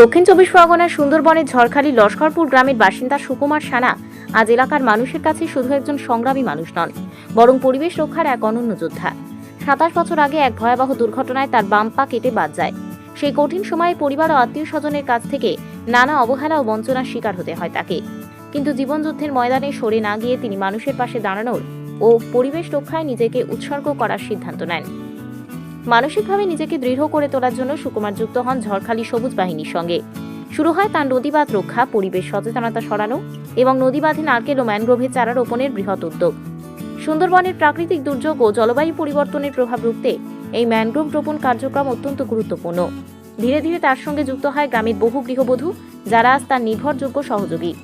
দক্ষিণ চব্বিশ পরগনার সুন্দরবনের ঝড়খালি লস্করপুর গ্রামের বাসিন্দা সুকুমার সানা আজ এলাকার মানুষের কাছে শুধু একজন সংগ্রামী মানুষ নন, বরং পরিবেশ রক্ষার এক অনন্য যোদ্ধা। সাতাশ বছর আগে এক ভয়াবহ দুর্ঘটনায় তার বাম পা কেটে বাদ যায়। সেই কঠিন সময়ে পরিবার ও আত্মীয় স্বজনের কাছ থেকে নানা অবহেলা ও বঞ্চনার শিকার হতে হয় তাকে। কিন্তু জীবনযুদ্ধের ময়দানে সরে না গিয়ে তিনি মানুষের পাশে দাঁড়ানোর ও পরিবেশ রক্ষায় নিজেকে উৎসর্গ করার সিদ্ধান্ত নেন। মানসিকভাবে নিজেকে দৃঢ় করে তোলার জন্য সুকুমার যুক্ত হন ঝড়খালি সবুজ বাহিনীর সঙ্গে। শুরু হয় তার নদীবাদ রক্ষা, পরিবেশ সচেতনতা সরানো এবং নদীবাঁধে নারকেল ও ম্যানগ্রোভের চারা রোপণের বৃহৎ উদ্যোগ। সুন্দরবনের প্রাকৃতিক দুর্যোগ ও জলবায়ু পরিবর্তনের প্রভাব রুখতে এই ম্যানগ্রোভ রোপণ কার্যক্রম অত্যন্ত গুরুত্বপূর্ণ। ধীরে ধীরে তার সঙ্গে যুক্ত হয় গ্রামের বহু গৃহবধূ, যারা আজ তার নির্ভরযোগ্য সহযোগী।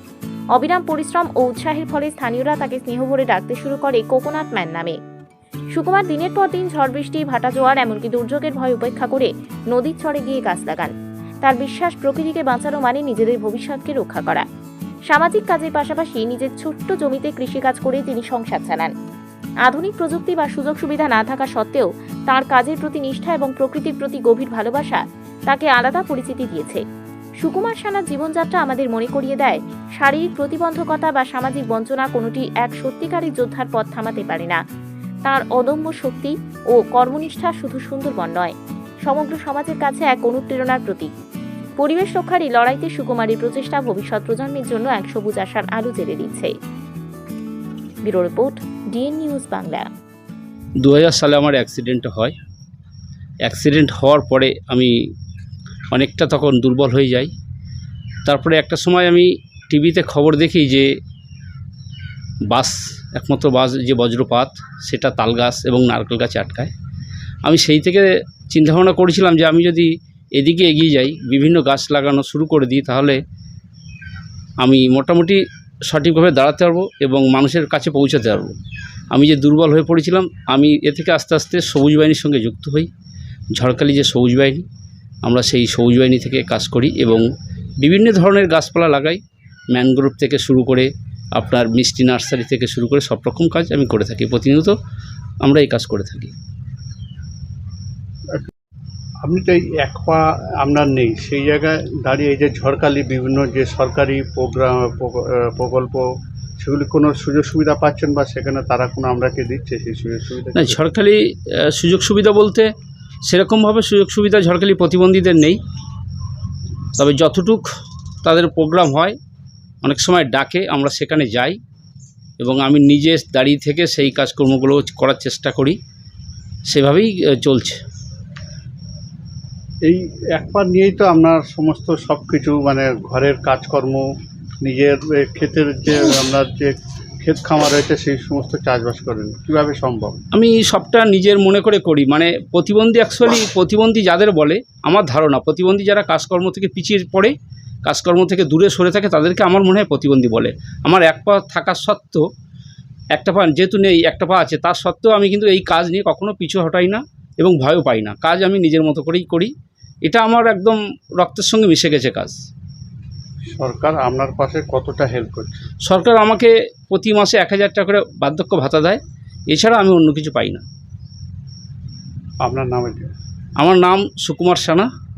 অবিরাম পরিশ্রম ও উৎসাহের ফলে স্থানীয়রা তাকে স্নেহ স্নেহভরে ডাকতে শুরু করে কোকোনাট ম্যান নামে। সুকুমার দিনের পর দিন ঝড় বৃষ্টি, ভাটা জোয়ার, এমনকি দুর্যোগের ভয় উপেক্ষা করে নদীর চরে গিয়ে গাছ লাগান। তার বিশ্বাস, প্রকৃতিকে বাঁচানো মানে নিজেদের ভবিষ্যৎকে রক্ষা করা। সামাজিক কাজের পাশাপাশি নিজের ছোট্ট জমিতে কৃষিকাজ করে তিনি সংসার চালান। আধুনিক প্রযুক্তি বা সুযোগ সুবিধা না থাকা সত্ত্বেও তার কাজের প্রতি নিষ্ঠা এবং প্রকৃতির প্রতি গভীর ভালোবাসা তাকে আলাদা পরিচিতি দিয়েছে। সুকুমার সানার জীবনযাত্রা আমাদের মনে করিয়ে দেয়, শারীরিক প্রতিবন্ধকতা বা সামাজিক বঞ্চনা কোনোটি এক সত্যিকারের যোদ্ধার পথ থামাতে পারে না। তার অদম্য শক্তি ও কর্মনিষ্ঠা শুধু সুন্দরবন নয়, সমগ্র সমাজের কাছে এক অনুপ্রেরণার প্রতীক। পরিবেশ রক্ষার এই লড়াইতে সুকুমারীর প্রচেষ্টা ভবিষ্যৎ প্রজন্মের জন্য এক সবুজ আশার আলো জেলে দিচ্ছে। Bureau report, DN news Bangla. দু হাজার সালে আমার অ্যাক্সিডেন্ট হয়। অ্যাক্সিডেন্ট হওয়ার পরে আমি অনেকটা তখন দুর্বল হয়ে যাই। তারপরে একটা সময় আমি টিভিতে খবর দেখি যে বাস, একমাত্র বাস যে বজ্রপাত, সেটা তাল গাছ এবং নারকেল গাছে আটকায়। আমি সেই থেকে চিন্তাভাবনা করেছিলাম যে আমি যদি এদিকে এগিয়ে যাই, বিভিন্ন গাছ লাগানো শুরু করে দিই, তাহলে আমি মোটামুটি সঠিকভাবে দাঁড়াতে পারব এবং মানুষের কাছে পৌঁছাতে পারব। আমি যে দুর্বল হয়ে পড়েছিলাম, আমি এ থেকে আস্তে আস্তে সবুজ বাহিনীর সঙ্গে যুক্ত হই। ঝড়খালি যে সবুজ বাহিনী, আমরা সেই সবুজ বাহিনী থেকে কাজ করি এবং বিভিন্ন ধরনের গাছপালা লাগাই। ম্যানগ্রোভ থেকে শুরু করে আপনার মিষ্টি নার্সারি থেকে শুরু করে সব রকম কাজ আমি করে থাকি। প্রতিনিয়ত আমরা এই কাজ করে থাকি। আপনি তো এই এক পা আপনার নেই সেই জায়গায় দাঁড়িয়ে এই যে ঝড়খালি বিভিন্ন যে সরকারি প্রোগ্রাম প্রকল্প সেগুলি কোনো সুযোগ সুবিধা পাচ্ছেন বা সেখানে তারা কোনো আমরাকে দিচ্ছে সেই সুযোগ সুবিধা? না ঝড়খালি সুযোগ সুবিধা বলতে সেরকমভাবে সুযোগ সুবিধা ঝড়খালি প্রতিবন্ধীদের নেই। তবে যতটুক তাদের প্রোগ্রাম হয় অনেক সময় ডাকে আমরা সেখানে যাই এবং আমি নিজে দাঁড়িয়ে থেকে সেই কাজকর্মগুলো করার চেষ্টা করি। সেভাবেই চলছে। এই এক পা নিয়েই তো আপনার সমস্ত সব কিছু মানে ঘরের কাজকর্ম নিজের ক্ষেতের যে আপনার যে ক্ষেত খামার রয়েছে সেই সমস্ত চাষবাস করেন। কীভাবে সম্ভব? আমি সবটা নিজের মনে করে করি। মানে প্রতিবন্ধী অ্যাকচুয়ালি প্রতিবন্ধী যাদের বলে আমার ধারণা প্রতিবন্ধী যারা কাজকর্ম থেকে পিছিয়ে পড়ে কাজকর্ম থেকে দূরে সরে থাকে তাদেরকে আমার মনে হয় প্রতিবন্ধী বলে। আমার এক পা থাকা সত্ত্বেও একটা পা যেহেতু নেই একটা পা আছে তার সত্ত্বেও আমি কিন্তু এই কাজ নিয়ে কখনো পিছু হটাই না এবং ভয়ও পাই না। কাজ আমি নিজের মতো করেই করি। এটা আমার একদম রক্তের সঙ্গে মিশে গেছে কাজ। সরকার আপনার পাশে কতটা হেল্প করছে? সরকার আমাকে প্রতি মাসে এক হাজার টাকা করে বার্ধক্য ভাতা দেয়। এছাড়া আমি অন্য কিছু পাই না। আপনার নামে আমার নাম সুকুমার সানা।